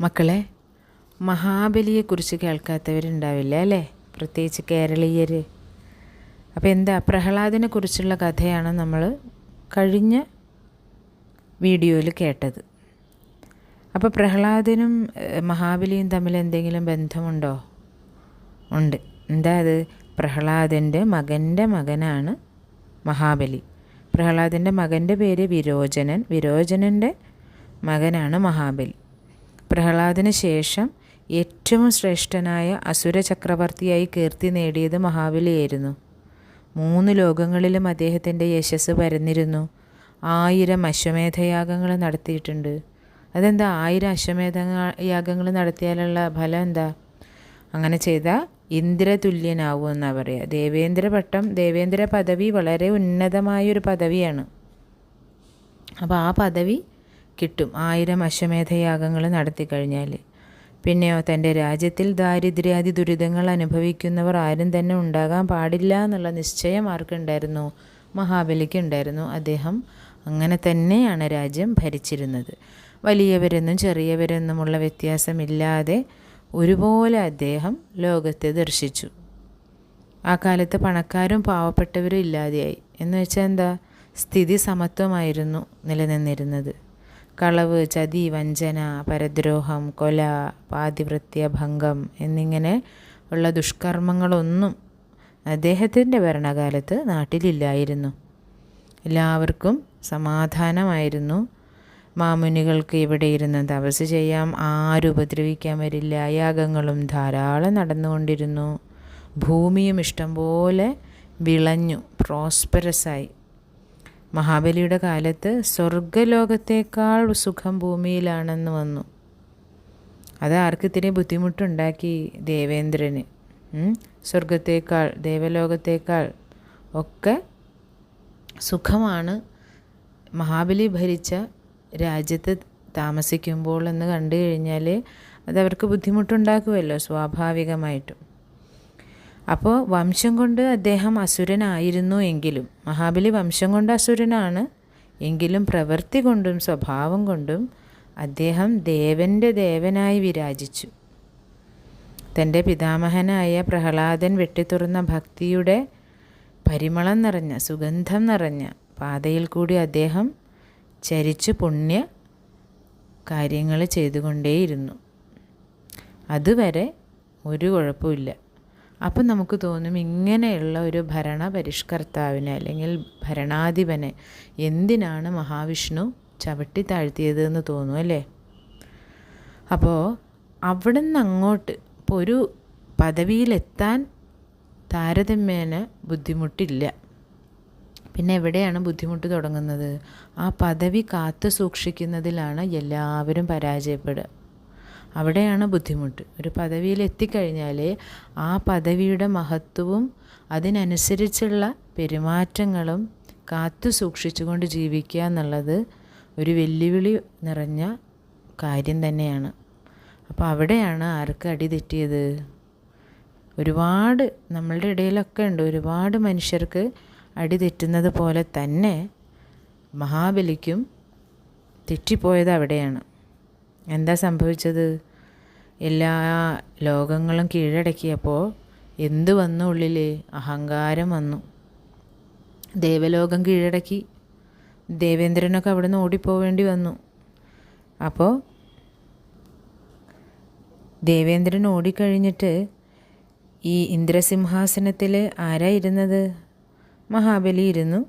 മക്കളെ മഹാബലിയെക്കുറിച്ച് കേൾക്കാത്തവരുണ്ടാവില്ല അല്ലേ? പ്രത്യേകിച്ച് കേരളീയർ അപ്പോൾ എന്താ പ്രഹ്ലാദിനെ കുറിച്ചുള്ള കഥയാണ് നമ്മൾ കഴിഞ്ഞ വീഡിയോയിൽ കേട്ടത്. അപ്പോൾ പ്രഹ്ലാദനും മഹാബലിയും തമ്മിൽ എന്തെങ്കിലും ബന്ധമുണ്ടോ? ഉണ്ട്. എന്താ അത്? പ്രഹ്ലാദന്റെ മകന്റെ മകനാണ് മഹാബലി. പ്രഹ്ലാദന്റെ മകന്റെ പേര് വിരോചനൻ. വിരോചനന്റെ മകനാണ് മഹാബലി. പ്രഹ്ലാദിന് ശേഷം ഏറ്റവും ശ്രേഷ്ഠനായ അസുര ചക്രവർത്തിയായി കീർത്തി നേടിയത് മഹാബലിയായിരുന്നു. മൂന്ന് ലോകങ്ങളിലും അദ്ദേഹത്തിന്റെ യശസ് പരന്നിരുന്നു. ആയിരം അശ്വമേധയാഗങ്ങൾ നടത്തിയിട്ടുണ്ട്. അതെന്താ? ആയിരം അശ്വമേധ യാഗങ്ങൾ നടത്തിയാലുള്ള ഫലം എന്താ? അങ്ങനെ ചെയ്താൽ ഇന്ദ്രതുല്യനാവും എന്നാ പറയുക ദേവേന്ദ്ര പട്ടം ദേവേന്ദ്ര പദവി വളരെ ഉന്നതമായൊരു പദവിയാണ്. അപ്പോൾ ആ പദവി കിട്ടും. ആയിരം അശ്വമേധയാഗങ്ങൾ നടത്തി കഴിഞ്ഞാൽ. പിന്നെയോ തന്റെ രാജ്യത്തിൽ ദാരിദ്ര്യാദി ദുരിതങ്ങൾ അനുഭവിക്കുന്നവർ ആരും തന്നെ ഉണ്ടാകാൻ പാടില്ല എന്നുള്ള നിശ്ചയം ആർക്കുണ്ടായിരുന്നു മഹാബലിക്ക് ഉണ്ടായിരുന്നു. അദ്ദേഹം അങ്ങനെ തന്നെയാണ് രാജ്യം ഭരിച്ചിരുന്നത്. വലിയവരെന്നും ചെറിയവരെന്നുമുള്ള വ്യത്യാസമില്ലാതെ ഒരുപോലെ അദ്ദേഹം ലോകത്തെ ദർശിച്ചു. ആ കാലത്ത് പണക്കാരും പാവപ്പെട്ടവരും ഇല്ലാതെയായി. എന്ന് വെച്ചാൽ എന്താ? സ്ഥിതി സമത്വമായിരുന്നു നിലനിന്നിരുന്നത്. കളവ് ചതി വഞ്ചന പരദ്രോഹം കൊല പാതിവൃത്യ ഭംഗം എന്നിങ്ങനെ ഉള്ള ദുഷ്കർമ്മങ്ങളൊന്നും അദ്ദേഹത്തിന്റെ ഭരണകാലത്ത് നാട്ടിലില്ലായിരുന്നു. എല്ലാവർക്കും സമാധാനമായിരുന്നു. മാമുനികൾക്ക് ഇവിടെ ഇരുന്ന് തപസ് ചെയ്യാം. ആരും ഉപദ്രവിക്കാൻ വരില്ല. യാഗങ്ങളും ധാരാളം നടന്നുകൊണ്ടിരുന്നു. ഭൂമിയും ഇഷ്ടംപോലെ വിളഞ്ഞു. പ്രോസ്പെറസായി. മഹാബലിയുടെ കാലത്ത് സ്വർഗലോകത്തേക്കാൾ സുഖം ഭൂമിയിലാണെന്ന് വന്നു. അത് ആർക്ക് ഇത്തിരി ബുദ്ധിമുട്ടുണ്ടാക്കി? ദേവേന്ദ്രന്. സ്വർഗത്തേക്കാൾ ദേവലോകത്തേക്കാൾ ഒക്കെ സുഖമാണ് മഹാബലി ഭരിച്ച രാജ്യത്ത് താമസിക്കുമ്പോൾ എന്ന് കണ്ടു കഴിഞ്ഞാൽ അതവർക്ക് ബുദ്ധിമുട്ടുണ്ടാക്കുമല്ലോ സ്വാഭാവികമായിട്ടും. അപ്പോൾ വംശം കൊണ്ട് അദ്ദേഹം അസുരനായിരുന്നു എങ്കിലും മഹാബലി വംശം കൊണ്ട് അസുരനാണ് എങ്കിലും പ്രവൃത്തി കൊണ്ടും സ്വഭാവം കൊണ്ടും അദ്ദേഹം ദേവന്റെ ദേവനായി വിരാജിച്ചു. തന്റെ പിതാമഹനായ പ്രഹ്ലാദൻ വെട്ടിത്തുറന്ന ഭക്തിയുടെ പരിമളം നിറഞ്ഞ സുഗന്ധം നിറഞ്ഞ പാതയിൽ കൂടി അദ്ദേഹം ചരിച്ചു പുണ്യ കാര്യങ്ങൾ ചെയ്തുകൊണ്ടേയിരുന്നു. അതുവരെ ഒരു കുഴപ്പമില്ല അപ്പം നമുക്ക് തോന്നും ഇങ്ങനെയുള്ള ഒരു ഭരണ പരിഷ്കർത്താവിനെ അല്ലെങ്കിൽ ഭരണാധിപനെ എന്തിനാണ് മഹാവിഷ്ണു ചവിട്ടി താഴ്ത്തിയത് എന്ന് തോന്നും അല്ലേ? അപ്പോൾ അവിടെ നിന്ന് അങ്ങോട്ട് ഇപ്പോൾ ഒരു പദവിയിലെത്താൻ താരതമ്യേന ബുദ്ധിമുട്ടില്ല. പിന്നെ എവിടെയാണ് ബുദ്ധിമുട്ട് തുടങ്ങുന്നത്? ആ പദവി കാത്തു സൂക്ഷിക്കുന്നതിലാണ് എല്ലാവരും പരാജയപ്പെടുക. അവിടെയാണ് ബുദ്ധിമുട്ട്. ഒരു പദവിയിൽ എത്തിക്കഴിഞ്ഞാൽ ആ പദവിയുടെ മഹത്വവും അതിനനുസരിച്ചുള്ള പെരുമാറ്റങ്ങളും കാത്തു സൂക്ഷിച്ചുകൊണ്ട് ജീവിക്കുക എന്നുള്ളത് ഒരു വെല്ലുവിളി നിറഞ്ഞ കാര്യം തന്നെയാണ്. അപ്പോൾ അവിടെയാണ് ആർക്ക് അടി തെറ്റിയത്? ഒരുപാട് നമ്മളുടെ ഇടയിലൊക്കെ ഉണ്ട്. ഒരുപാട് മനുഷ്യർക്ക് അടി തെറ്റുന്നത് പോലെ തന്നെ മഹാബലിക്കും തെറ്റിപ്പോയത് അവിടെയാണ്. എന്താ സംഭവിച്ചത്? എല്ലാ ലോകങ്ങളും കീഴടക്കിയപ്പോൾ എന്ത് വന്നു ഉള്ളിൽ അഹങ്കാരം വന്നു. ദേവലോകം കീഴടക്കി. ദേവേന്ദ്രനൊക്കെ അവിടെ നിന്ന് ഓടിപ്പോവേണ്ടി വന്നു. അപ്പോൾ ദേവേന്ദ്രൻ ഓടിക്കഴിഞ്ഞിട്ട് ഈ ഇന്ദ്രസിംഹാസനത്തിൽ ആരാ ഇരുന്നത്? മഹാബലി ഇരുന്നു.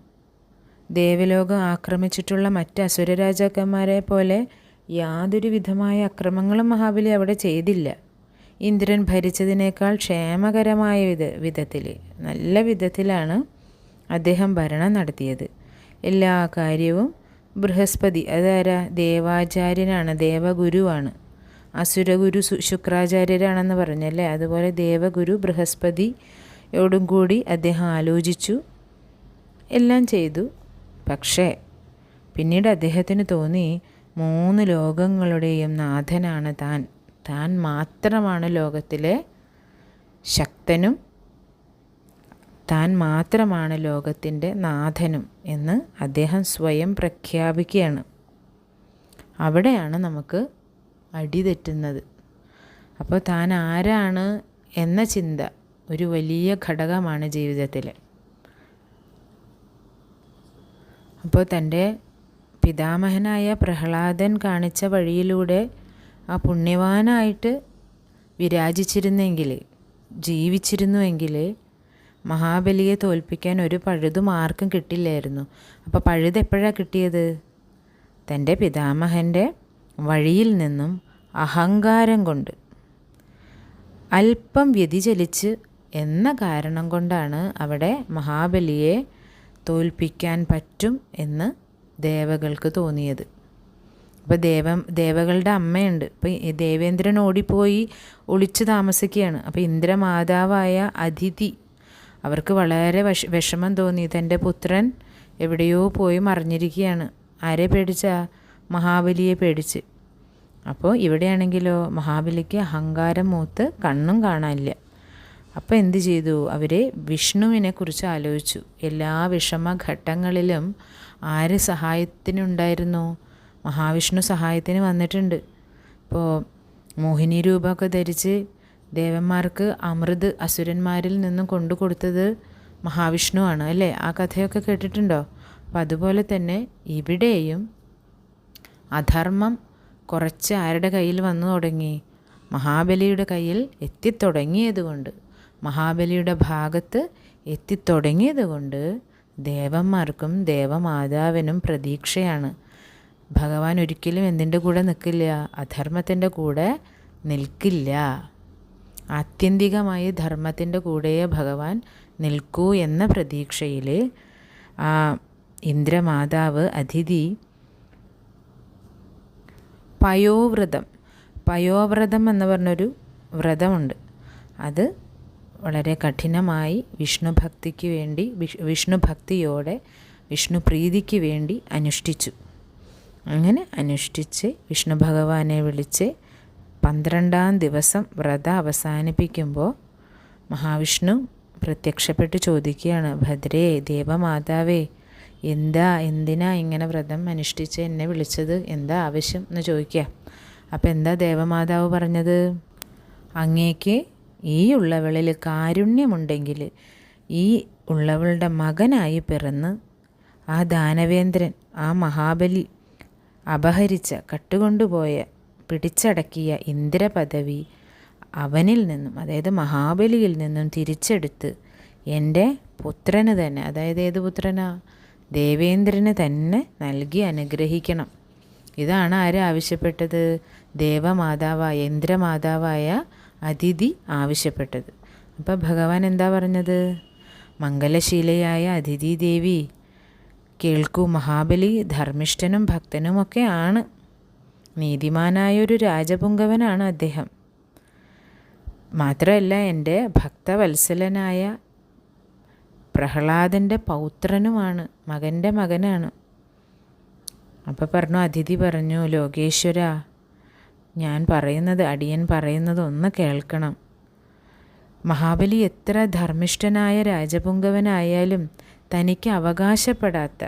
ദേവലോകം ആക്രമിച്ചിട്ടുള്ള മറ്റ് അസുര രാജാക്കന്മാരെ പോലെ യാതൊരു വിധമായ അക്രമങ്ങളും മഹാബലി അവിടെ ചെയ്തില്ല. ഇന്ദ്രൻ ഭരിച്ചതിനേക്കാൾ ക്ഷേമകരമായ വിധ വിധത്തിൽ നല്ല വിധത്തിലാണ് അദ്ദേഹം ഭരണം നടത്തിയത്. എല്ലാ കാര്യവും ബൃഹസ്പതി അതാരാ? ദേവാചാര്യനാണ് ദേവഗുരുവാണ്. അസുരഗുരു ശുക്രാചാര്യരാണെന്ന് പറഞ്ഞല്ലേ? അതുപോലെ ദേവഗുരു ബൃഹസ്പതിയോടും കൂടി അദ്ദേഹം ആലോചിച്ചു എല്ലാം ചെയ്തു. പക്ഷേ പിന്നീട് അദ്ദേഹത്തിന് തോന്നി മൂന്ന് ലോകങ്ങളുടെയും നാഥനാണ് താൻ. താൻ മാത്രമാണ് ലോകത്തിലെ ശക്തനും. താൻ മാത്രമാണ് ലോകത്തിന്റെ നാഥനും എന്ന് അദ്ദേഹം സ്വയം പ്രഖ്യാപിക്കുകയാണ്. അവിടെയാണ് നമുക്ക് അടിതെറ്റുന്നത്. അപ്പോൾ താൻ ആരാണ് എന്ന ചിന്ത ഒരു വലിയ ഘടകമാണ് ജീവിതത്തിൽ. അപ്പോൾ തന്റെ പിതാമഹനായ പ്രഹ്ലാദൻ കാണിച്ച വഴിയിലൂടെ ആ പുണ്യവാനായിട്ട് വിരാജിച്ചിരുന്നെങ്കിൽ ജീവിച്ചിരുന്നുവെങ്കിൽ മഹാബലിയെ തോൽപ്പിക്കാൻ ഒരു പഴുതും ആർക്കും കിട്ടില്ലായിരുന്നു. അപ്പോൾ പഴുത് എപ്പോഴാണ് കിട്ടിയത്? തന്റെ പിതാമഹന്റെ വഴിയിൽ നിന്നും അഹങ്കാരം കൊണ്ട്. അല്പം വ്യതിചലിച്ച് എന്ന കാരണം കൊണ്ടാണ് അവിടെ മഹാബലിയെ തോൽപ്പിക്കാൻ പറ്റും എന്ന് ദേവകൾക്ക് തോന്നിയത്. അപ്പോൾ ദേവം ദേവകളുടെ അമ്മയുണ്ട്. അപ്പോൾ ദേവേന്ദ്രൻ ഓടിപ്പോയി ഒളിച്ച് താമസിക്കുകയാണ്. അപ്പോൾ ഇന്ദ്രമാതാവായ അതിഥി അവർക്ക് വളരെ വിഷ വിഷമം തോന്നി. തന്റെ പുത്രൻ എവിടെയോ പോയി മറിഞ്ഞിരിക്കുകയാണ്. ആരെ പേടിച്ച? മഹാബലിയെ പേടിച്ച്. അപ്പോൾ ഇവിടെയാണെങ്കിലോ മഹാബലിക്ക് അഹങ്കാരം മൂത്ത് കണ്ണും കാണാനില്ല. അപ്പോൾ എന്ത് ചെയ്തു? അവരെ വിഷ്ണുവിനെ കുറിച്ച് ആലോചിച്ചു. എല്ലാ വിഷമഘട്ടങ്ങളിലും ആര് സഹായത്തിനുണ്ടായിരുന്നു? മഹാവിഷ്ണു സഹായത്തിന് വന്നിട്ടുണ്ട്. ഇപ്പോൾ മോഹിനി രൂപമൊക്കെ ധരിച്ച് ദേവന്മാർക്ക് അമൃത് അസുരന്മാരിൽ നിന്നും കൊണ്ടു കൊടുത്തത് മഹാവിഷ്ണുവാണ് അല്ലേ? ആ കഥയൊക്കെ കേട്ടിട്ടുണ്ടോ? അപ്പം അതുപോലെ തന്നെ ഇവിടെയും അധർമ്മം കുറച്ച് ആരുടെ കയ്യിൽ വന്നു തുടങ്ങി? മഹാബലിയുടെ കയ്യിൽ എത്തിത്തുടങ്ങിയതുകൊണ്ട് മഹാബലിയുടെ ഭാഗത്ത് എത്തിത്തുടങ്ങിയതുകൊണ്ട് ദേവന്മാർക്കും ദേവമാതാവിനും പ്രതീക്ഷയാണ്. ഭഗവാൻ ഒരിക്കലും എന്തിന്റെ കൂടെ നിൽക്കില്ല അധർമ്മത്തിന്റെ കൂടെ നിൽക്കില്ല. ആത്യന്തികമായി ധർമ്മത്തിന്റെ കൂടെയേ ഭഗവാൻ നിൽക്കൂ എന്ന പ്രതീക്ഷയിൽ ആ ഇന്ദ്രമാതാവ് അതിഥി പയോവ്രതം. പയോവ്രതം എന്ന് പറഞ്ഞൊരു വ്രതമുണ്ട്. അത് വളരെ കഠിനമായി വിഷ്ണു ഭക്തിക്ക് വേണ്ടി വിഷ്ണു ഭക്തിയോടെ വിഷ്ണു പ്രീതിക്ക് വേണ്ടി അനുഷ്ഠിച്ചു. അങ്ങനെ അനുഷ്ഠിച്ച് വിഷ്ണു ഭഗവാനെ വിളിച്ച് പന്ത്രണ്ടാം ദിവസം വ്രത അവസാനിപ്പിക്കുമ്പോൾ മഹാവിഷ്ണു പ്രത്യക്ഷപ്പെട്ട് ചോദിക്കുകയാണ് ഭദ്രേ ദേവമാതാവേ എന്താ എന്തിനാ ഇങ്ങനെ വ്രതം അനുഷ്ഠിച്ച് എന്നെ വിളിച്ചത്? എന്താ ആവശ്യം? എന്ന് ചോദിക്കുക. അപ്പോൾ എന്താ ദേവമാതാവ് പറഞ്ഞത്? അങ്ങേക്ക് ഈ ഉള്ളവളിൽ കാരുണ്യമുണ്ടെങ്കിൽ ഈ ഉള്ളവളുടെ മകനായി പിറന്ന് ആ ദാനവേന്ദ്രൻ ആ മഹാബലി അപഹരിച്ച കട്ടുകൊണ്ടുപോയ പിടിച്ചടക്കിയ ഇന്ദ്രപദവി അവനിൽ നിന്നും അതായത് മഹാബലിയിൽ നിന്നും തിരിച്ചെടുത്ത് എന്റെ പുത്രന് തന്നെ അതായത് ഏത് പുത്രനാ? ദേവേന്ദ്രന് തന്നെ നൽകി അനുഗ്രഹിക്കണം. ഇതാണ് ആര് ആവശ്യപ്പെട്ടത്? ദേവമാതാവായ ഇന്ദ്രമാതാവായ അതിഥി ആവശ്യപ്പെട്ടത്. അപ്പോൾ ഭഗവാൻ എന്താ പറഞ്ഞത്? മംഗലശീലയായ അതിഥി ദേവി കേൾക്കൂ മഹാബലി ധർമ്മിഷ്ഠനും ഭക്തനുമൊക്കെ ആണ്. നീതിമാനായൊരു രാജപുങ്കവനാണ് അദ്ദേഹം. മാത്രമല്ല എന്റെ ഭക്തവത്സലനായ പ്രഹ്ലാദന്റെ പൗത്രനുമാണ് മകന്റെ മകനാണ്. അപ്പോൾ പറഞ്ഞു അതിഥി പറഞ്ഞു ലോകേശ്വര ഞാൻ പറയുന്നത് അടിയൻ പറയുന്നത് ഒന്ന് കേൾക്കണം. മഹാബലി എത്ര ധർമ്മിഷ്ഠനായ രാജപുങ്കവനായാലും തനിക്ക് അവകാശപ്പെടാത്ത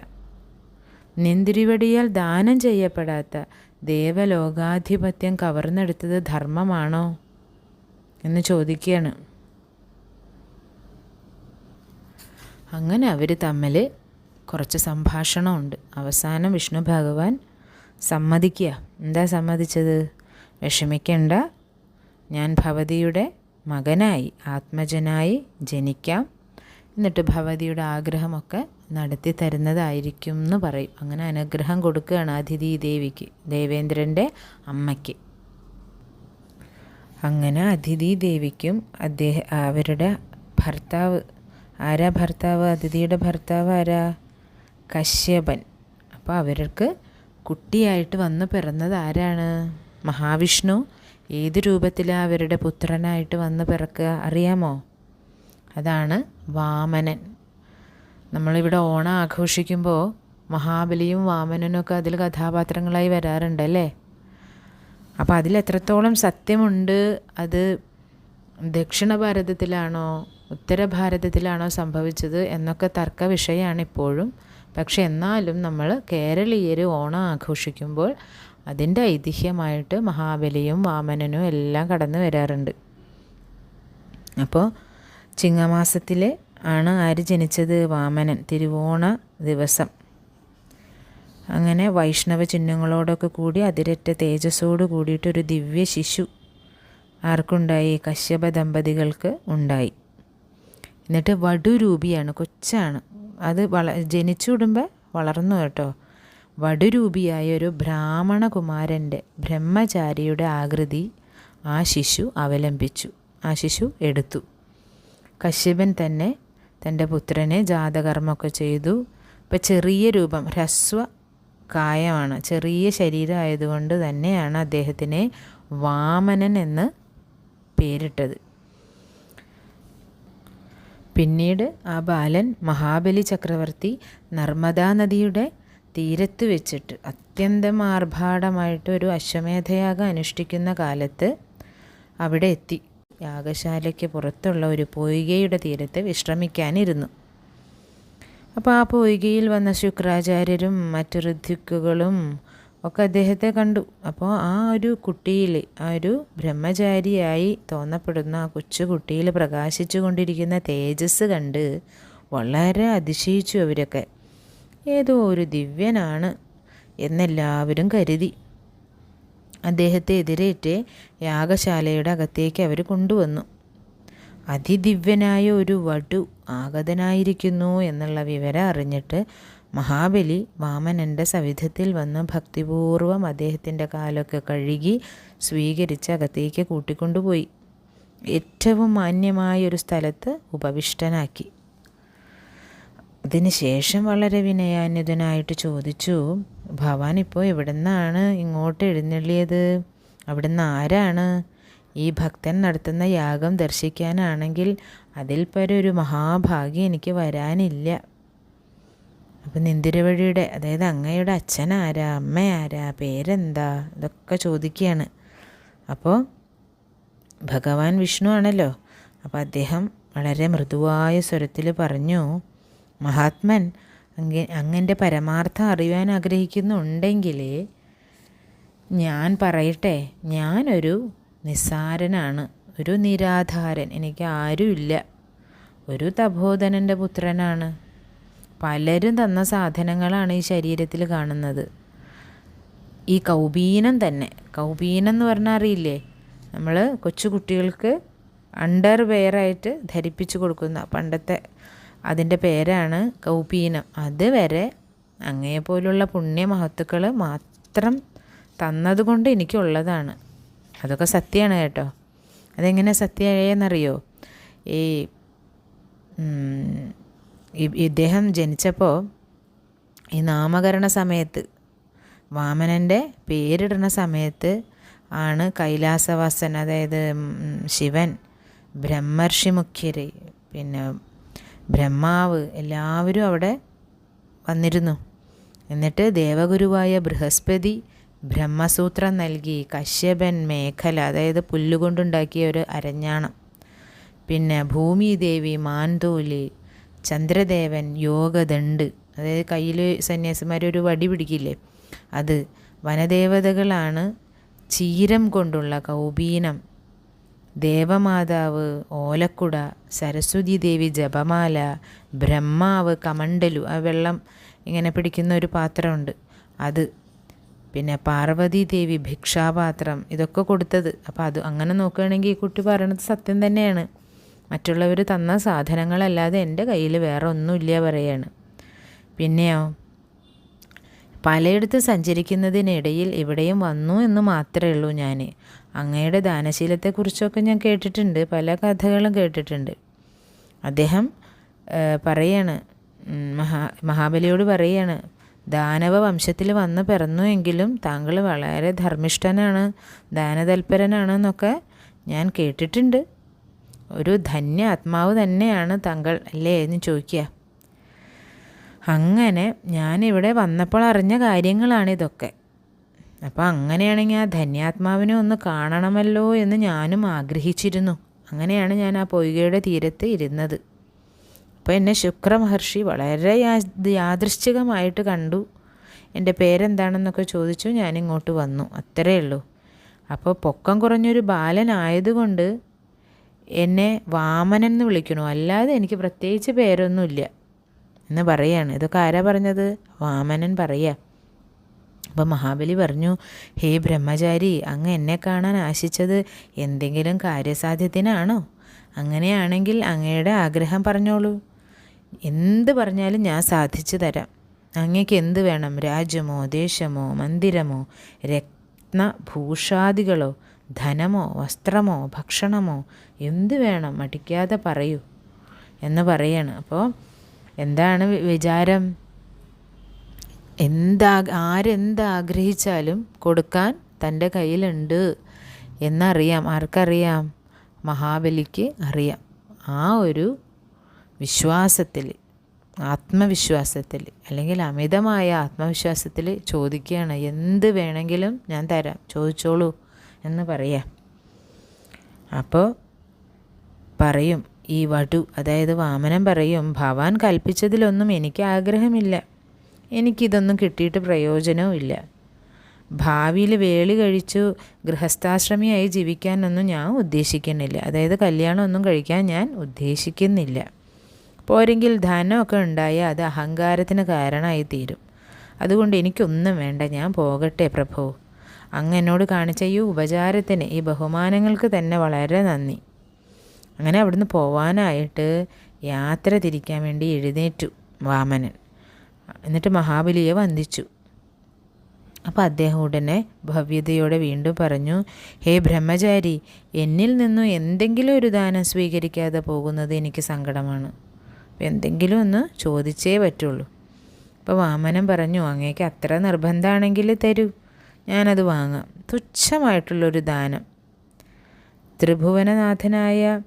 നിന്തിരിവടിയാൽ ദാനം ചെയ്യപ്പെടാത്ത ദേവലോകാധിപത്യം കവർന്നെടുത്തത് ധർമ്മമാണോ എന്ന് ചോദിക്കുകയാണ്. അങ്ങനെ അവർ തമ്മിൽ കുറച്ച് സംഭാഷണമുണ്ട്. അവസാനം വിഷ്ണു ഭഗവാൻ സമ്മതിക്കുക. എന്താ സമ്മതിച്ചത്? വിഷമിക്കേണ്ട. ഞാൻ ഭവതിയുടെ മകനായി ആത്മജനായി ജനിക്കാം. എന്നിട്ട് ഭവതിയുടെ ആഗ്രഹമൊക്കെ നടത്തി തരുന്നതായിരിക്കും എന്ന് പറയും. അങ്ങനെ അനുഗ്രഹം കൊടുക്കുകയാണ് അതിഥി ദേവിക്ക് ദേവേന്ദ്രന്റെ അമ്മയ്ക്ക്. അങ്ങനെ അതിഥി ദേവിക്കും അദ്ദേഹം അവരുടെ ഭർത്താവ് ആരാ ഭർത്താവ്? അതിഥിയുടെ ഭർത്താവ് ആരാ? കശ്യപൻ. അപ്പോൾ അവർക്ക് കുട്ടിയായിട്ട് വന്ന് പിറന്നത് ആരാണ്? മഹാവിഷ്ണു ഏത് രൂപത്തിലാണ് അവരുടെ പുത്രനായിട്ട് വന്ന് പിറക്കുക അറിയാമോ? അതാണ് വാമനൻ. നമ്മളിവിടെ ഓണം ആഘോഷിക്കുമ്പോൾ മഹാബലിയും വാമനനൊക്കെ അതിൽ കഥാപാത്രങ്ങളായി വരാറുണ്ട് അല്ലേ? അപ്പോൾ അതിൽ എത്രത്തോളം സത്യമുണ്ട്? അത് ദക്ഷിണ ഭാരതത്തിലാണോ ഉത്തര ഭാരതത്തിലാണോ സംഭവിച്ചത് എന്നൊക്കെ തർക്ക വിഷയമാണ് ഇപ്പോഴും. പക്ഷെ എന്നാലും നമ്മൾ കേരളീയർ ഓണം ആഘോഷിക്കുമ്പോൾ അതിന്റെ ഐതിഹ്യമായിട്ട് മഹാബലിയും വാമനനും എല്ലാം കടന്നു വരാറുണ്ട്. അപ്പോൾ ചിങ്ങമാസത്തിൽ ആണ് ആര് ജനിച്ചത്? വാമനൻ. തിരുവോണ ദിവസം. അങ്ങനെ വൈഷ്ണവ ചിഹ്നങ്ങളോടൊക്കെ കൂടി അതിരറ്റ തേജസ്സോട് കൂടിയിട്ടൊരു ദിവ്യ ശിശു ആർക്കുണ്ടായി? കശ്യപ ദമ്പതികൾക്ക് ഉണ്ടായി. എന്നിട്ട് വടുരൂപിയാണ് കൊച്ചാണ്. അത് വള ജനിച്ചു വിടുമ്പോൾ വളർന്നു കേട്ടോ. വടുരൂപിയായ ഒരു ബ്രാഹ്മണകുമാരന്റെ ബ്രഹ്മചാരിയുടെ ആകൃതി ആ ശിശു അവലംബിച്ചു ആ ശിശു എടുത്തു. കശ്യപൻ തന്നെ തന്റെ പുത്രനെ ജാതകർമ്മമൊക്കെ ചെയ്തു. ഇപ്പം ചെറിയ രൂപം ഹ്രസ്വ കായമാണ് ചെറിയ ശരീരമായതുകൊണ്ട് തന്നെയാണ് അദ്ദേഹത്തിനെ വാമനൻ എന്ന് പേരിട്ടത്. പിന്നീട് ആ ബാലൻ മഹാബലി ചക്രവർത്തി നർമ്മദാ നദിയുടെ തീരത്ത് വെച്ചിട്ട് അത്യന്തം ആർഭാടമായിട്ട് ഒരു അശ്വമേധയാഗം അനുഷ്ഠിക്കുന്ന കാലത്ത് അവിടെ എത്തി. യാഗശാലയ്ക്ക് പുറത്തുള്ള ഒരു പൊയ്കയുടെ തീരത്ത് വിശ്രമിക്കാനിരുന്നു. അപ്പോൾ ആ പൊയ്കയിൽ വന്ന ശുക്രാചാര്യരും മറ്റു ഋദ്ധിക്കുകളും ഒക്കെ അദ്ദേഹത്തെ കണ്ടു. അപ്പോൾ ആ ഒരു കുട്ടിയിൽ ആ ഒരു ബ്രഹ്മചാരിയായി തോന്നപ്പെടുന്ന ആ കൊച്ചു കുട്ടിയിൽ പ്രകാശിച്ചു കൊണ്ടിരിക്കുന്ന തേജസ് കണ്ട് വളരെ അതിശയിച്ചു അവരൊക്കെ. ഏതോ ഒരു ദിവ്യനാണ് എന്നെല്ലാവരും കരുതി. അദ്ദേഹത്തെ എതിരേറ്റ് യാഗശാലയുടെ അകത്തേക്ക് അവർ കൊണ്ടുവന്നു. അതിദിവ്യനായ ഒരു വടു ആഗതനായിരിക്കുന്നു എന്നുള്ള വിവരം അറിഞ്ഞിട്ട് മഹാബലി വാമനന്റെ സവിധത്തിൽ വന്ന് ഭക്തിപൂർവം അദ്ദേഹത്തിന്റെ കാലൊക്കെ കഴുകി സ്വീകരിച്ച് അകത്തേക്ക് കൂട്ടിക്കൊണ്ടുപോയി. ഏറ്റവും മാന്യമായ ഒരു സ്ഥലത്ത് ഉപവിഷ്ടനാക്കി. അതിനുശേഷം വളരെ വിനയാന്യതനായിട്ട് ചോദിച്ചു ഭവാൻ ഇപ്പോൾ എവിടെ നിന്നാണ് ഇങ്ങോട്ട് എഴുന്നള്ളിയത്? അവിടുന്ന് ആരാണ്? ഈ ഭക്തൻ നടത്തുന്ന യാഗം ദർശിക്കാനാണെങ്കിൽ അതിൽ ഒരു മഹാഭാഗ്യം എനിക്ക് വരാനില്ല. അപ്പം നിന്തിരവഴിയുടെ അതായത് അങ്ങയുടെ അച്ഛൻ ആരാ അമ്മ ആരാ പേരെന്താ ഇതൊക്കെ ചോദിക്കുകയാണ്. അപ്പോൾ ഭഗവാൻ വിഷ്ണു ആണല്ലോ. അപ്പോൾ അദ്ദേഹം വളരെ മൃദുവായ സ്വരത്തിൽ പറഞ്ഞു മഹാത്മൻ അങ്ങ അങ്ങന്റെ പരമാർത്ഥം അറിയാൻ ആഗ്രഹിക്കുന്നുണ്ടെങ്കിൽ ഞാൻ പറയട്ടെ ഞാനൊരു നിസ്സാരനാണ് ഒരു നിരാധാരൻ എനിക്ക് ആരുമില്ല. ഒരു തപോധനന്റെ പുത്രനാണ്. പലരും തന്ന സാധനങ്ങളാണ് ഈ ശരീരത്തിൽ കാണുന്നത്. ഈ കൗബീനം തന്നെ കൗബീനം എന്ന് പറഞ്ഞാൽ അറിയില്ലേ? നമ്മൾ കൊച്ചു കുട്ടികൾക്ക് അണ്ടർ വെയറായിട്ട് ധരിപ്പിച്ചു കൊടുക്കുന്ന പണ്ടത്തെ അതിന്റെ പേരാണ് കൗപീനം. അതുവരെ അങ്ങയെപ്പോലുള്ള പുണ്യമഹത്തുക്കൾ മാത്രം തന്നതുകൊണ്ട് എനിക്കുള്ളതാണ്. അതൊക്കെ സത്യമാണ് കേട്ടോ. അതെങ്ങനെ സത്യമായെന്നറിയോ? ഈ ഇദ്ദേഹം ജനിച്ചപ്പോൾ ഈ നാമകരണ സമയത്ത് വാമനന്റെ പേരിടുന്ന സമയത്ത് ആണ് കൈലാസവാസൻ അതായത് ശിവൻ ബ്രഹ്മർഷി മുഖ്യര് പിന്നെ ബ്രഹ്മാവ് എല്ലാവരും അവിടെ വന്നിരുന്നു. എന്നിട്ട് ദേവഗുരുവായ ബൃഹസ്പതി ബ്രഹ്മസൂത്രം നൽകി. കശ്യപൻ മേഖല അതായത് പുല്ലുകൊണ്ടുണ്ടാക്കിയ ഒരു അരഞ്ഞാണം. പിന്നെ ഭൂമിദേവി മാൻതോലി ചന്ദ്രദേവൻ യോഗദണ്ട് അതായത് കയ്യിൽ സന്യാസിമാർ ഒരു വടി പിടിക്കില്ലേ? അത് വനദേവതകളാണ് ചീരം കൊണ്ടുള്ള കൗബീനം ദേവമാതാവ് ഓലക്കുട സരസ്വതി ദേവി ജപമാല ബ്രഹ്മാവ് കമണ്ടലു ആ വെള്ളം ഇങ്ങനെ പിടിക്കുന്ന ഒരു പാത്രമുണ്ട്. അത് പിന്നെ പാർവതി ദേവി ഭിക്ഷാപാത്രം ഇതൊക്കെ കൊടുത്തത്. അപ്പോൾ അത് അങ്ങനെ നോക്കുകയാണെങ്കിൽ ഈ കുട്ടി പറയണത് സത്യം തന്നെയാണ്. മറ്റുള്ളവർ തന്ന സാധനങ്ങളല്ലാതെ എന്റെ കയ്യിൽ വേറെ ഒന്നുമില്ല പറയാണ്. പിന്നെയോ? പലയിടത്ത് സഞ്ചരിക്കുന്നതിനിടയിൽ ഇവിടെയും വന്നു എന്ന് മാത്രമേ ഉള്ളൂ ഞാൻ അങ്ങയുടെ ദാനശീലത്തെക്കുറിച്ചൊക്കെ ഞാൻ കേട്ടിട്ടുണ്ട്. പല കഥകളും കേട്ടിട്ടുണ്ട്. അദ്ദേഹം പറയാണ് മഹാ മഹാബലിയോട് പറയാണ് ദാനവ വംശത്തിൽ വന്ന് പിറന്നു എങ്കിലും താങ്കൾ വളരെ ധർമ്മിഷ്ഠനാണ് ദാനതൽപരനാണ് എന്നൊക്കെ ഞാൻ കേട്ടിട്ടുണ്ട്. ഒരു ധന്യ ആത്മാവ് തന്നെയാണ് താങ്കൾ അല്ലേ? എന്ന് ചോദിക്കുക. അങ്ങനെ ഞാനിവിടെ വന്നപ്പോൾ അറിഞ്ഞ കാര്യങ്ങളാണ് ഇതൊക്കെ അപ്പോൾ അങ്ങനെയാണെങ്കിൽ ആ ധന്യാത്മാവിനെ ഒന്ന് കാണണമല്ലോ എന്ന് ഞാനും ആഗ്രഹിച്ചിരുന്നു. അങ്ങനെയാണ് ഞാൻ ആ പൊയ്കയുടെ തീരത്ത് ഇരുന്നത്. അപ്പോൾ എന്നെ ശുക്ര മഹർഷി വളരെ യാദൃശ്ചികമായിട്ട് കണ്ടു. എന്റെ പേരെന്താണെന്നൊക്കെ ചോദിച്ചു ഞാനിങ്ങോട്ട് വന്നു. അത്രയേ ഉള്ളൂ. അപ്പോൾ പൊക്കം കുറഞ്ഞൊരു ബാലനായതുകൊണ്ട് എന്നെ വാമനൻ എന്ന് വിളിക്കണു അല്ലാതെ എനിക്ക് പ്രത്യേകിച്ച് പേരൊന്നുമില്ല. എന്ന് പറയാണ്. ഇതൊക്കെ ആരാ പറഞ്ഞത്? വാമനൻ പറയുക അപ്പോൾ മഹാബലി പറഞ്ഞു ഹേ ബ്രഹ്മചാരി അങ്ങ് എന്നെ കാണാൻ ആശിച്ചത് എന്തെങ്കിലും കാര്യസാധ്യത്തിനാണോ? അങ്ങനെയാണെങ്കിൽ അങ്ങയുടെ ആഗ്രഹം പറഞ്ഞോളൂ. എന്ത് പറഞ്ഞാലും ഞാൻ സാധിച്ചു തരാം. അങ്ങേക്ക് എന്ത് വേണം? രാജ്യമോ ദേശമോ മന്ദിരമോ രത്നഭൂഷാദികളോ ധനമോ വസ്ത്രമോ ഭക്ഷണമോ എന്ത് വേണം? മടിക്കാതെ പറയൂ. എന്ന് പറയാണ്. അപ്പോൾ എന്താണ് വിചാരം? എന്താ ആരെന്താഗ്രഹിച്ചാലും കൊടുക്കാൻ തന്റെ കയ്യിലുണ്ട് എന്നറിയാം. ആർക്കറിയാം? മഹാബലിക്ക് അറിയാം. ആ ഒരു വിശ്വാസത്തിൽ ആത്മവിശ്വാസത്തിൽ അല്ലെങ്കിൽ അമിതമായ ആത്മവിശ്വാസത്തിൽ ചോദിക്കുകയാണ് എന്ത് വേണമെങ്കിലും ഞാൻ തരാം ചോദിച്ചോളൂ എന്ന് പറയാം. അപ്പോൾ പറയും ഈ വടു അതായത് വാമനൻ പറയും ഭവാൻ കൽപ്പിച്ചതിലൊന്നും എനിക്ക് ആഗ്രഹമില്ല. എനിക്കിതൊന്നും കിട്ടിയിട്ട് പ്രയോജനവും ഇല്ല ഭാവിയിൽ വേളി കഴിച്ചു ഗൃഹസ്ഥാശ്രമിയായി ജീവിക്കാനൊന്നും ഞാൻ ഉദ്ദേശിക്കുന്നില്ല. അതായത് കല്യാണമൊന്നും കഴിക്കാൻ ഞാൻ ഉദ്ദേശിക്കുന്നില്ല. പോരെങ്കിൽ ധനമൊക്കെ ഉണ്ടായാൽ അത് അഹങ്കാരത്തിന് കാരണമായി തീരും. അതുകൊണ്ട് എനിക്കൊന്നും വേണ്ട. ഞാൻ പോകട്ടെ പ്രഭു. അങ്ങ് എന്നോട് കാണിച്ച ഈ ഉപചാരത്തിന് ഈ ബഹുമാനങ്ങൾക്ക് തന്നെ വളരെ നന്ദി. അങ്ങനെ അവിടുന്ന് പോവാനായിട്ട് യാത്ര തിരിക്കാൻ വേണ്ടി എഴുന്നേറ്റു വാമനൻ. എന്നിട്ട് മഹാബലിയെ വന്ദിച്ചു. അപ്പോൾ അദ്ദേഹം ഉടനെ ഭവ്യതയോടെ വീണ്ടും പറഞ്ഞു ഹേ ബ്രഹ്മചാരി എന്നിൽ നിന്നും എന്തെങ്കിലും ഒരു ദാനം സ്വീകരിക്കാതെ പോകുന്നത് എനിക്ക് സങ്കടമാണ്. എന്തെങ്കിലും ഒന്ന് ചോദിച്ചേ പറ്റുള്ളൂ. അപ്പോൾ വാമനം പറഞ്ഞു അങ്ങേക്ക് അത്ര നിർബന്ധമാണെങ്കിൽ തരൂ. ഞാനത് വാങ്ങാം. തുച്ഛമായിട്ടുള്ളൊരു ദാനം. ത്രിഭുവനനാഥനായ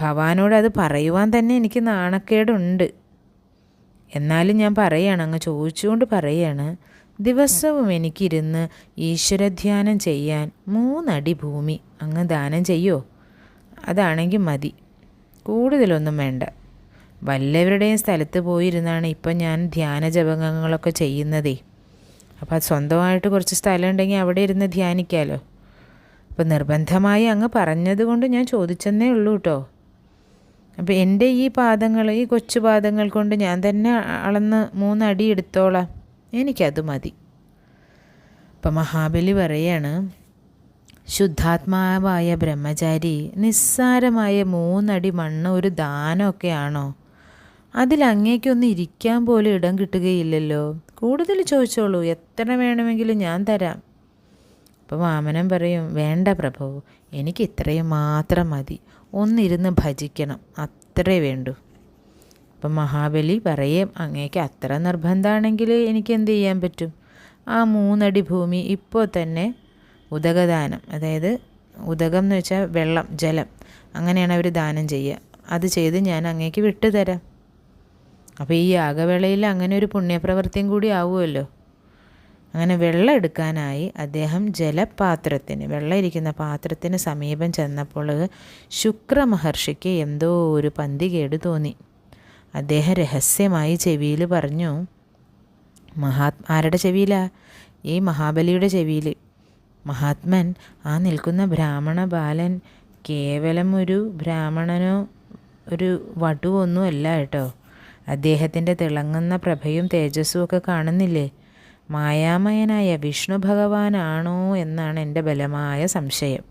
ഭവാനോട് അത് പറയുവാൻ തന്നെ എനിക്ക് നാണക്കേടുണ്ട്. എന്നാലും ഞാൻ പറയുകയാണ് അങ്ങ് ചോദിച്ചുകൊണ്ട് പറയുകയാണ് ദിവസവും എനിക്കിരുന്ന് ഈശ്വരധ്യാനം ചെയ്യാൻ മൂന്നടി ഭൂമി അങ്ങ് ദാനം ചെയ്യോ? അതാണെങ്കിൽ മതി. കൂടുതലൊന്നും വേണ്ട. വല്ലവരുടെയും സ്ഥലത്ത് പോയിരുന്നാണ് ഇപ്പം ഞാൻ ധ്യാന ജപങ്ങളൊക്കെ ചെയ്യുന്നതേ. അപ്പോൾ സ്വന്തമായിട്ട് കുറച്ച് സ്ഥലം ഉണ്ടെങ്കിൽ അവിടെ ഇരുന്ന് ധ്യാനിക്കാമല്ലോ അപ്പോൾ നിർബന്ധമായി അങ്ങ് പറഞ്ഞതുകൊണ്ട് ഞാൻ ചോദിച്ചെന്നേ ഉള്ളൂ കേട്ടോ. അപ്പോൾ എന്റെ ഈ പാദങ്ങൾ ഈ കൊച്ചു പാദങ്ങൾ കൊണ്ട് ഞാൻ തന്നെ അളന്ന് മൂന്നടി എടുത്തോളാം. എനിക്കത് മതി. അപ്പം മഹാബലി പറയാണ് ശുദ്ധാത്മാവായ ബ്രഹ്മചാരി നിസ്സാരമായ മൂന്നടി മണ്ണ് ഒരു ദാനമൊക്കെയാണോ അതിൽ അങ്ങേക്കൊന്നും ഇരിക്കാൻ പോലും ഇടം കിട്ടുകയില്ലല്ലോ. കൂടുതൽ ചോദിച്ചോളൂ എത്ര വേണമെങ്കിലും ഞാൻ തരാം. അപ്പോൾ വാമനൻ പറയും വേണ്ട പ്രഭു എനിക്ക് ഇത്രയും മാത്രം മതി. ഒന്നിരുന്ന് ഭജിക്കണം. അത്രേ വേണ്ടൂ. അപ്പം മഹാബലി പറയും അങ്ങേക്ക് അത്ര നിർബന്ധമാണെങ്കിൽ എനിക്ക് എന്ത് ചെയ്യാൻ പറ്റും? ആ മൂന്നടി ഭൂമി ഇപ്പോൾ തന്നെ ഉദകദാനം അതായത് ഉദകം എന്ന് വെച്ചാൽ വെള്ളം ജലം അങ്ങനെയാണ് അവർ ദാനം ചെയ്യുക. അത് ചെയ്ത് ഞാൻ അങ്ങേക്ക് വിട്ടുതരാം. അപ്പോൾ ഈ യാഗവേളയിൽ അങ്ങനെ ഒരു പുണ്യപ്രവൃത്തിയും കൂടി ആവുമല്ലോ. അങ്ങനെ വെള്ളം എടുക്കാനായി അദ്ദേഹം ജലപാത്രത്തിന് വെള്ളം ഇരിക്കുന്ന പാത്രത്തിന് സമീപം ചെന്നപ്പോൾ ശുക്ര മഹർഷിക്ക് എന്തോ ഒരു പന്തികേട് തോന്നി. അദ്ദേഹം രഹസ്യമായി ചെവിയിൽ പറഞ്ഞു മഹാത് ആരുടെ ചെവിയിലാ? ഈ മഹാബലിയുടെ ചെവിയിൽ. മഹാത്മൻ ആ നിൽക്കുന്ന ബ്രാഹ്മണ ബാലൻ കേവലം ഒരു ബ്രാഹ്മണനോ ഒരു വടുവൊന്നുമല്ല കേട്ടോ. അദ്ദേഹത്തിന്റെ തിളങ്ങുന്ന പ്രഭയും തേജസ്സും ഒക്കെ കാണുന്നില്ലേ? മായാമയനായ വിഷ്ണു ഭഗവാനാണോ എന്നാണ് എന്റെ ബലമായ സംശയം.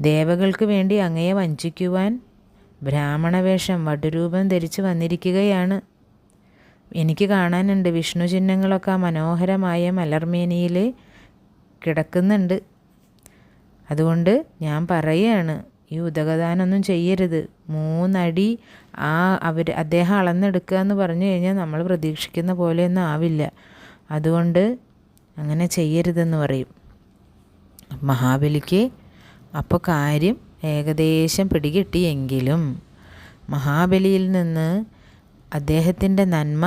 ദേവകൾക്ക് വേണ്ടി അങ്ങയെ വഞ്ചിക്കുവാൻ ബ്രാഹ്മണവേഷം വടുരൂപം ധരിച്ച് വന്നിരിക്കുകയാണ്. എനിക്ക് കാണാനുണ്ട് വിഷ്ണു ചിഹ്നങ്ങളൊക്കെ മനോഹരമായ മലർമേനിയിൽ കിടക്കുന്നുണ്ട്. അതുകൊണ്ട് ഞാൻ പറയുകയാണ് ഈ ഉദകദാനൊന്നും ചെയ്യരുത്. മൂന്നടി ആ അവർ അദ്ദേഹം അളന്നെടുക്കുക എന്ന് പറഞ്ഞു കഴിഞ്ഞാൽ നമ്മൾ പ്രതീക്ഷിക്കുന്ന പോലെയൊന്നും ആവില്ല. അതുകൊണ്ട് അങ്ങനെ ചെയ്യരുതെന്ന് പറയും. മഹാബലിക്ക് അപ്പോൾ കാര്യം ഏകദേശം പിടികിട്ടിയെങ്കിലും മഹാബലിയിൽ നിന്ന് അദ്ദേഹത്തിന്റെ നന്മ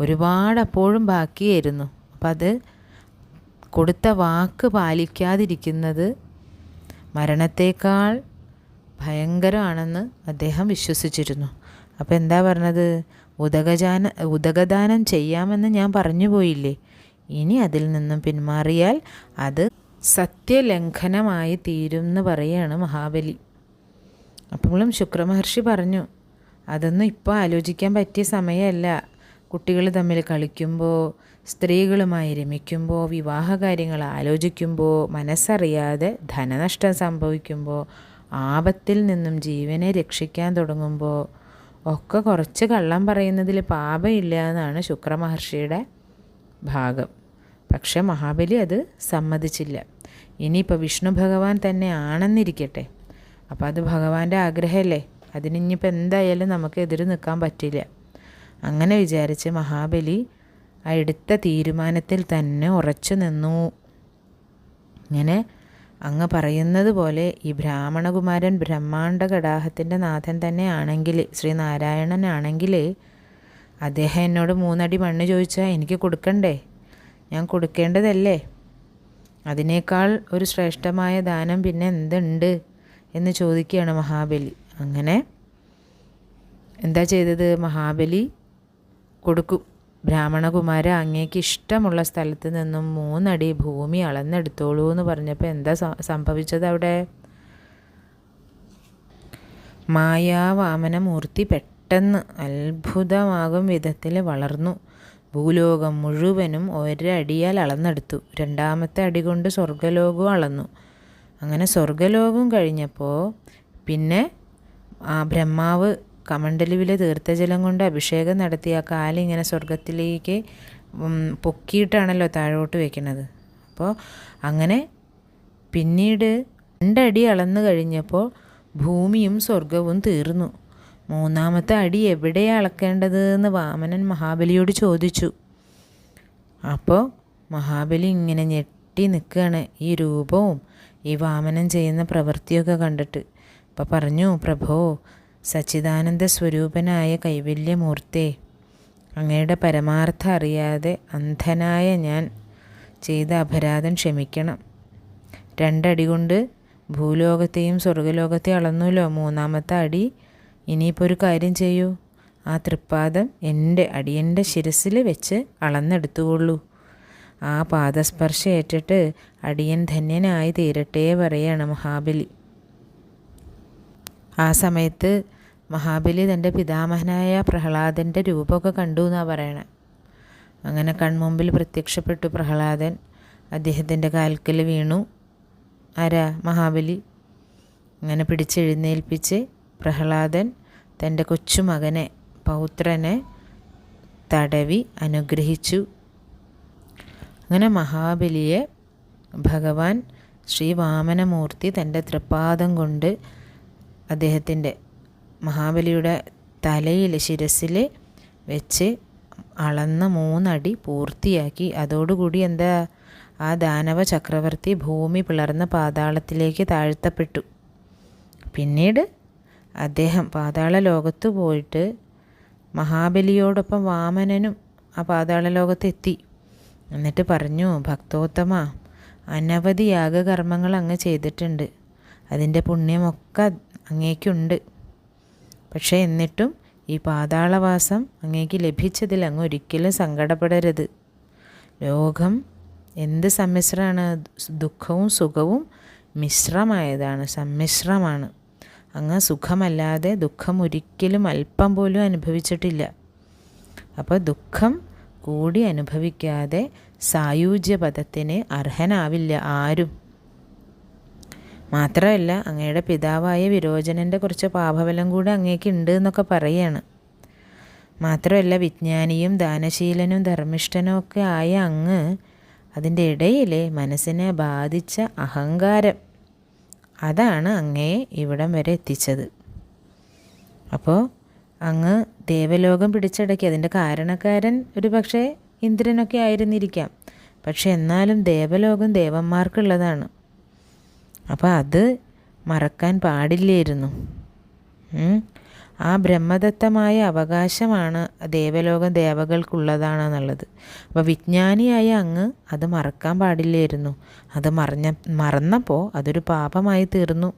ഒരുപാട് അപ്പോഴും ബാക്കിയായിരുന്നു. അപ്പം അത് കൊടുത്ത വാക്ക് പാലിക്കാതിരിക്കുന്നത് മരണത്തേക്കാൾ ഭയങ്കരമാണെന്ന് അദ്ദേഹം വിശ്വസിച്ചിരുന്നു. അപ്പോൾ എന്താ പറഞ്ഞത്? ഉദകജാന ഉദകദാനം ചെയ്യാമെന്ന് ഞാൻ പറഞ്ഞു പോയില്ലേ? ഇനി അതിൽ നിന്നും പിന്മാറിയാൽ അത് സത്യലംഘനമായി തീരും എന്ന് പറയുകയാണ് മഹാബലി. അപ്പോഴും ശുക്രമഹർഷി പറഞ്ഞു അതൊന്നും ഇപ്പോൾ ആലോചിക്കാൻ പറ്റിയ സമയമല്ല. കുട്ടികൾ തമ്മിൽ കളിക്കുമ്പോൾ സ്ത്രീകളുമായി രമിക്കുമ്പോൾ വിവാഹ കാര്യങ്ങൾ ആലോചിക്കുമ്പോൾ മനസ്സറിയാതെ ധനനഷ്ടം സംഭവിക്കുമ്പോൾ ആപത്തിൽ നിന്നും ജീവനെ രക്ഷിക്കാൻ തുടങ്ങുമ്പോൾ ഒക്കെ കുറച്ച് കള്ളം പറയുന്നതിൽ പാപമില്ല എന്നാണ് ശുക്രമഹർഷിയുടെ ഭാഗം. പക്ഷെ മഹാബലി അത് സമ്മതിച്ചില്ല. ഇനിയിപ്പോൾ വിഷ്ണു ഭഗവാൻ തന്നെ ആണെന്നിരിക്കട്ടെ. അപ്പോൾ അത് ഭഗവാന്റെ ആഗ്രഹമല്ലേ? അതിനിപ്പോൾ എന്തായാലും നമുക്ക് എതിര് നിൽക്കാൻ പറ്റില്ല. അങ്ങനെ വിചാരിച്ച് മഹാബലി ആ എടുത്ത തീരുമാനത്തിൽ തന്നെ ഉറച്ചു നിന്നു. ഇങ്ങനെ അങ്ങ് പറയുന്നത് പോലെ ഈ ബ്രാഹ്മണകുമാരൻ ബ്രഹ്മാണ്ട കടാഹത്തിന്റെ നാഥൻ തന്നെ ആണെങ്കിൽ ശ്രീനാരായണനാണെങ്കിൽ അദ്ദേഹം എന്നോട് മൂന്നടി മണ്ണ് ചോദിച്ചാൽ എനിക്ക് കൊടുക്കണ്ടേ? ഞാൻ കൊടുക്കേണ്ടതല്ലേ? അതിനേക്കാൾ ഒരു ശ്രേഷ്ഠമായ ദാനം പിന്നെ എന്തുണ്ട് എന്ന് ചോദിക്കുകയാണ് മഹാബലി. അങ്ങനെ എന്താ ചെയ്തത്? മഹാബലി കൊടുക്കും. ബ്രാഹ്മണകുമാര അങ്ങേക്ക് ഇഷ്ടമുള്ള സ്ഥലത്ത് നിന്നും മൂന്നടി ഭൂമി അളന്നെടുത്തോളൂ എന്ന് പറഞ്ഞപ്പോൾ എന്താ സംഭവിച്ചത് അവിടെ? മായാവാമനമൂർത്തി പെട്ടെന്ന് അത്ഭുതമാകും വിധത്തിൽ വളർന്നു. ഭൂലോകം മുഴുവനും ഒരടിയാൽ അളന്നെടുത്തു. രണ്ടാമത്തെ അടി കൊണ്ട് സ്വർഗലോകവും അളന്നു. അങ്ങനെ സ്വർഗലോകം കഴിഞ്ഞപ്പോൾ പിന്നെ ആ ബ്രഹ്മാവ് കമണ്ടലുവിലെ തീർത്ഥജലം കൊണ്ട് അഭിഷേകം നടത്തിയ ആ കാലിങ്ങനെ സ്വർഗത്തിലേക്ക് പൊക്കിയിട്ടാണല്ലോ താഴോട്ട് വെക്കുന്നത്. അപ്പോൾ അങ്ങനെ പിന്നീട് രണ്ടടി അളന്നു കഴിഞ്ഞപ്പോൾ ഭൂമിയും സ്വർഗവും തീർന്നു. മൂന്നാമത്തെ അടി എവിടെയാണ് അളക്കേണ്ടത് എന്ന് വാമനൻ മഹാബലിയോട് ചോദിച്ചു. അപ്പോൾ മഹാബലി ഇങ്ങനെ ഞെട്ടി നിൽക്കുകയാണ് ഈ രൂപവും ഈ വാമനൻ ചെയ്യുന്ന പ്രവൃത്തിയൊക്കെ കണ്ടിട്ട്. അപ്പോൾ പറഞ്ഞു പ്രഭോ സച്ചിദാനന്ദ സ്വരൂപനായ കൈവല്യമൂർത്തെ അങ്ങയുടെ പരമാർത്ഥം അറിയാതെ അന്ധനായ ഞാൻ ചെയ്ത അപരാധം ക്ഷമിക്കണം. രണ്ടടി കൊണ്ട് ഭൂലോകത്തെയും സ്വർഗലോകത്തെയും അളന്നുല്ലോ. മൂന്നാമത്തെ അടി ഇനിയിപ്പോൾ ഒരു കാര്യം ചെയ്യൂ. ആ തൃപ്പാദം എന്റെ അടിയന്റെ ശിരസിൽ വെച്ച് അളന്നെടുത്തുകൊള്ളൂ. ആ പാദസ്പർശം ഏറ്റിട്ട് അടിയൻ ധന്യനായി തീരട്ടെ പറയാണ് മഹാബലി. ആ സമയത്ത് മഹാബലി തന്റെ പിതാമഹനായ പ്രഹ്ലാദന്റെ രൂപമൊക്കെ കണ്ടു എന്നാണ് പറയണേ. അങ്ങനെ കൺമുമ്പിൽ പ്രത്യക്ഷപ്പെട്ടു പ്രഹ്ലാദൻ. അദ്ദേഹത്തിന്റെ കാൽക്കൽ വീണു. ആരാ മഹാബലി? അങ്ങനെ പിടിച്ചെഴുന്നേൽപ്പിച്ച് പ്രഹ്ലാദൻ തന്റെ കൊച്ചുമകനെ പൗത്രനെ തടവി അനുഗ്രഹിച്ചു. അങ്ങനെ മഹാബലിയെ ഭഗവാൻ ശ്രീ വാമനമൂർത്തി തന്റെ തൃപ്പാദം കൊണ്ട് അദ്ദേഹത്തിന്റെ മഹാബലിയുടെ തലയിൽ ശിരസിൽ വെച്ച് അളന്ന മൂന്നടി പൂർത്തിയാക്കി. അതോടുകൂടി എന്താ ആ ദാനവ ചക്രവർത്തി ഭൂമി പിളർന്ന പാതാളത്തിലേക്ക് താഴ്ത്തപ്പെട്ടു. പിന്നീട് അദ്ദേഹം പാതാള ലോകത്ത് പോയിട്ട് മഹാബലിയോടൊപ്പം വാമനനും ആ പാതാള ലോകത്തെത്തി എന്നിട്ട് പറഞ്ഞു ഭക്തോത്തമ അനവധി യാഗകർമ്മങ്ങൾ അങ്ങ് ചെയ്തിട്ടുണ്ട്. അതിന്റെ പുണ്യമൊക്കെ അങ്ങേക്കുണ്ട്. പക്ഷേ എന്നിട്ടും ഈ പാതാളവാസം അങ്ങേക്ക് ലഭിച്ചതിൽ അങ്ങ് ഒരിക്കലും സങ്കടപ്പെടരുത്. ലോകം എന്ത് സമ്മിശ്രമാണ് ദുഃഖവും സുഖവും മിശ്രമായതാണ് സമ്മിശ്രമാണ്. അങ്ങ് സുഖമല്ലാതെ ദുഃഖം ഒരിക്കലും അല്പം പോലും അനുഭവിച്ചിട്ടില്ല. അപ്പോൾ ദുഃഖം കൂടി അനുഭവിക്കാതെ സായുജ്യ പദത്തിന് അർഹനാവില്ല ആരും. മാത്രമല്ല അങ്ങയുടെ പിതാവായ വിരോചനന്റെ കുറച്ച് പാപബലം കൂടെ അങ്ങേക്ക് ഉണ്ട് എന്നൊക്കെ പറയുകയാണ് മാത്രമല്ല വിജ്ഞാനിയും ദാനശീലനും ധർമ്മിഷ്ഠനും ഒക്കെ ആയ അങ്ങ് അതിന്റെ ഇടയിൽ മനസ്സിനെ ബാധിച്ച അഹങ്കാരം. അതാണ് അങ്ങയെ ഇവിടം വരെ എത്തിച്ചത്. അപ്പോൾ അങ്ങ് ദേവലോകം പിടിച്ചടക്കി അതിന്റെ കാരണക്കാരൻ ഒരു പക്ഷേ ഇന്ദ്രനൊക്കെ ആയിരുന്നിരിക്കാം. പക്ഷെ എന്നാലും ദേവലോകം ദേവന്മാർക്കുള്ളതാണ്. അപ്പോൾ അത് മറക്കാൻ പാടില്ലായിരുന്നു. ആ ബ്രഹ്മദത്തമായ അവകാശമാണ് ദേവലോകം ദേവകൾക്കുള്ളതാണെന്നുള്ളത്. അപ്പോൾ വിജ്ഞാനിയായ അങ്ങ് അത് മറക്കാൻ പാടില്ലായിരുന്നു. അത് മറഞ്ഞ മറന്നപ്പോൾ അതൊരു പാപമായി തീർന്നു.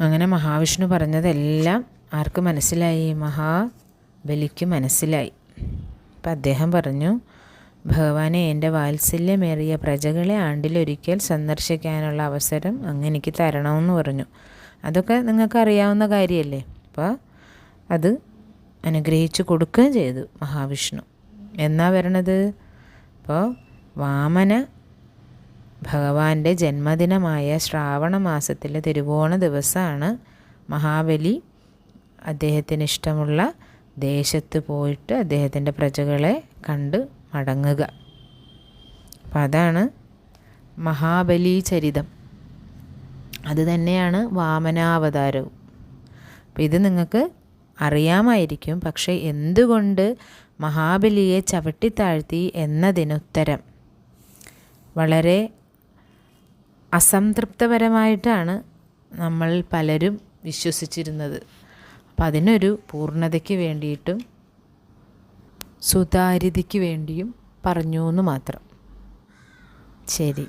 അങ്ങനെ മഹാവിഷ്ണു പറഞ്ഞതെല്ലാം ആർക്ക് മനസ്സിലായി? മഹാബലിക്ക് മനസ്സിലായി. അപ്പം അദ്ദേഹം പറഞ്ഞു ഭഗവാനെ എന്റെ വാത്സല്യമേറിയ പ്രജകളെ ആണ്ടിലൊരിക്കൽ സന്ദർശിക്കാനുള്ള അവസരം അങ്ങ് എനിക്ക് തരണമെന്ന് പറഞ്ഞു. അതൊക്കെ നിങ്ങൾക്ക് അറിയാവുന്ന കാര്യമല്ലേ അപ്പോൾ അത് അനുഗ്രഹിച്ചു കൊടുക്കുകയും ചെയ്തു മഹാവിഷ്ണു. എന്നാ വരണത്? അപ്പോൾ വാമന ഭഗവാന്റെ ജന്മദിനമായ ശ്രാവണ മാസത്തിലെ തിരുവോണ ദിവസമാണ് മഹാബലി അദ്ദേഹത്തിന് ഇഷ്ടമുള്ള ദേശത്ത് പോയിട്ട് അദ്ദേഹത്തിന്റെ പ്രജകളെ കണ്ട് മടങ്ങുക. അപ്പം അതാണ് മഹാബലി ചരിതം. അത് തന്നെയാണ് വാമനാവതാരവും. അപ്പം ഇത് നിങ്ങൾക്ക് അറിയാമായിരിക്കും. പക്ഷേ എന്തുകൊണ്ട് മഹാബലിയെ ചവിട്ടിത്താഴ്ത്തി എന്നതിനുത്തരം? വളരെ അസംതൃപ്തപരമായിട്ടാണ് നമ്മൾ പലരും വിശ്വസിച്ചിരുന്നത്. അപ്പം അതിനൊരു പൂർണതയ്ക്ക് വേണ്ടിയിട്ടും സുതാര്യതയ്ക്ക് വേണ്ടിയും പറഞ്ഞു എന്ന് മാത്രം. ശരി.